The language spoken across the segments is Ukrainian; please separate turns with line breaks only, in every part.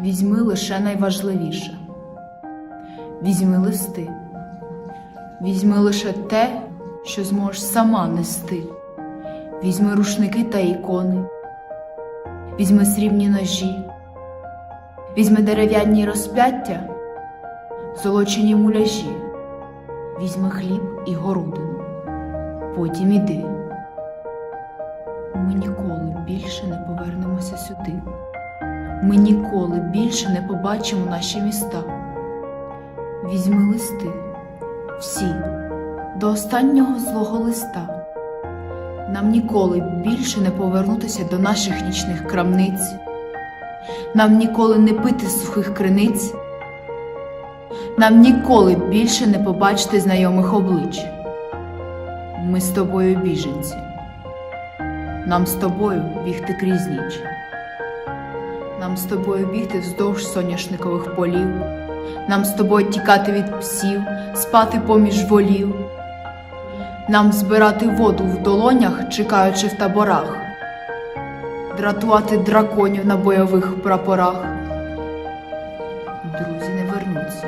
Візьми лише найважливіше. Візьми листи. Візьми лише те, що зможеш сама нести. Візьми рушники та ікони. Візьми срібні ножі. Візьми дерев'яні розп'яття, золочені муляжі. Візьми хліб і городину. Потім іди. Ми ніколи більше не повернемося сюди. Ми ніколи більше не побачимо наші міста. Візьми листи, всі, до останнього злого листа. Нам ніколи більше не повернутися до наших нічних крамниць. Нам ніколи не пити сухих криниць. Нам ніколи більше не побачити знайомих облич. Ми з тобою біженці. Нам з тобою бігти крізь ніч. Нам з тобою бігти вздовж соняшникових полів. Нам з тобою тікати від псів, спати поміж волів. Нам збирати воду в долонях, чекаючи в таборах, дратувати драконів на бойових прапорах. Друзі не вернуться,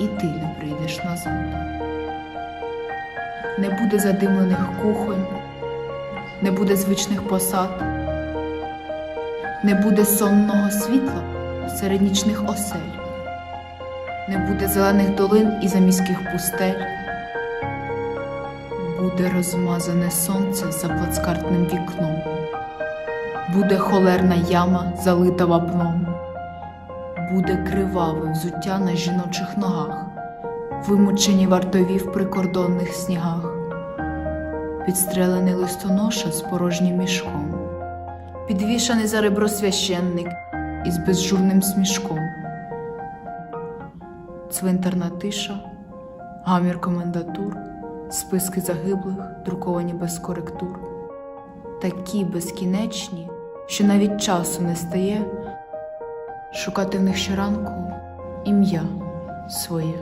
і ти не прийдеш назад. Не буде задимлених кухонь, не буде звичних посад, не буде сонного світла серед нічних осель, не буде зелених долин і заміських пустель. Буде розмазане сонце за плацкартним вікном, буде холерна яма, залита вапном, буде криваве взуття на жіночих ногах, вимучені вартові в прикордонних снігах, підстрелений листоноша з порожнім мішком, підвішаний за ребро священник із безжурним смішком, цвинтарна тиша, гамір комендатур списки загиблих, друковані без коректур, такі безкінечні, що навіть часу не стає шукати в них щоранку ім'я своє.